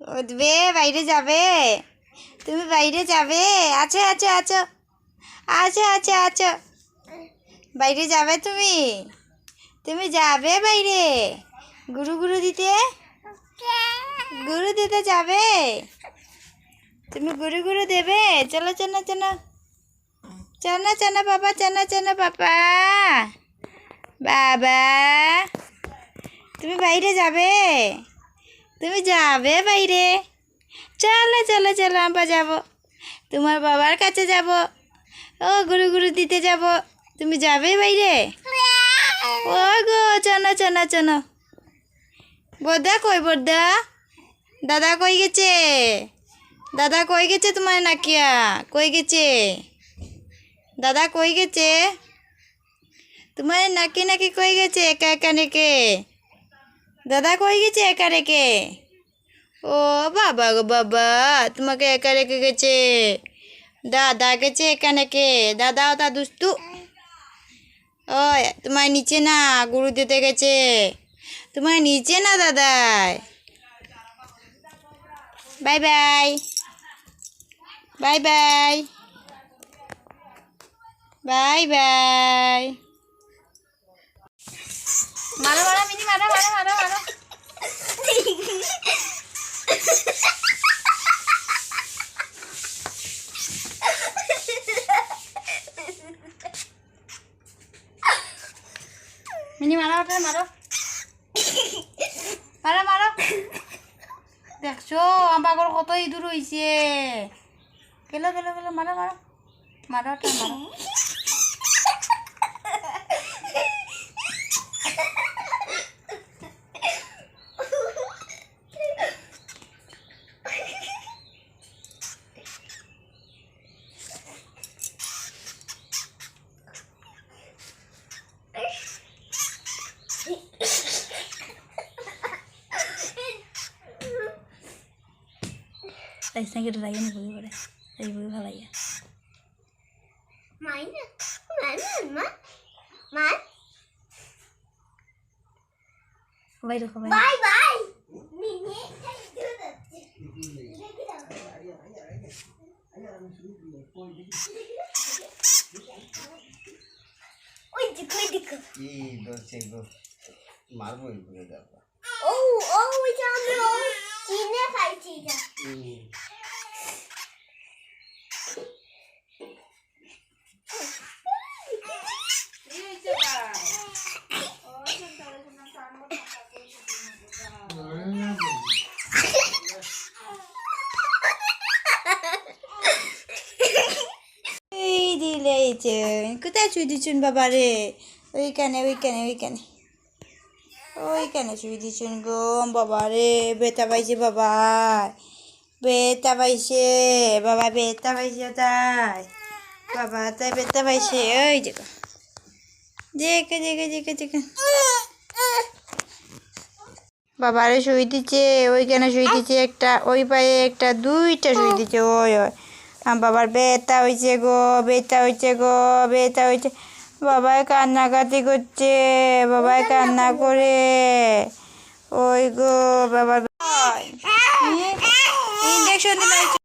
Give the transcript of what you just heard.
উঠবে, বাইরে যাবে। তুমি বাইরে যাবে। আছো আছো আছো। আছো আছো আছো। বাইরে যাবে তুমি? তুমি যাবে বাইরে? গুরু গুরু দিতে? গুরু দিতে যাবে? তুমি গুরু গুরু দেবে? চলো চলো চলো। চলো চলো, বাবা, চলো চলো, বাবা। বাবা, তুমি বাইরে যাবে? তুমি যাবে বাইরে? চলো চলো চলো, আমরা যাব। তোমার বাবার কাছে যাব। ও, গুরু গুরু দিতে যাব। তুমি যাবে বাইরে? ও গো, চলো চলো চলো। বর্দা কই বর্দা দাদা কই গেছে? দাদা কই গেছে তোমার নাকিয়া? কই গেছে? দাদা কই গেছে? তোমার নাকি নাকি কই গেছে? একা একা রেখে দাদা কই গেছে একা রেখে? ও বাবা গো বাবা, তোমাকে একা রেখে গেছে। দাদা গেছে একা রেখে। দাদাও তা দুস্তু ও তোমার নিচে না গুরু দিতে গেছে। তোমার নিচে না দাদাই? Bye bye. Bye bye. Bye bye. মারো মারো মিনি মারো মারো মারো মারো মিনি, মারো ওটা মারো। মারো মারো। দেখছ আমার কত ইঁদুর হয়েছে গেলো গেলো গেলো, মারো মারো। মারো ওটা মারো। Aysan kita lagi nih boleh boleh. Lagi boleh boleh ya. Meine? Meine? Mann? Mann? Kembali tuh kembali. Bye bye! Mini. ওই দেখো ওই দেখো কি ধরছে গো মারবো ও ও ওই যে চিনে পাইছি এটা এই দিলেছেন কোথায় শুয়ে দিচ্ছেন বাবা রে ওইখানে ওইখানে ওইখানে। ওইখানে শুয়ে দিচ্ছেন গো বাবা রে বেতা পাইছে বাবা। বেতা পাইছে, বাবা বেতা পাইছে তাই। বাবা তাই বেতা পাইছে, ওই দেখো দেখে দেখে দেখে দেখে। বাবারে শুই দিচ্ছে, ওইখানে শুই দিচ্ছে একটা, ওই পায়ে একটা, দুইটা শুই দিচ্ছে, ওই ওই। বাবার বেতা হয়েছে গো বেতা হয়েছে গো বেতা হয়েছে বাবাই কান্নাকাটি করছে, বাবাই কান্না করে। ওই গো বাবার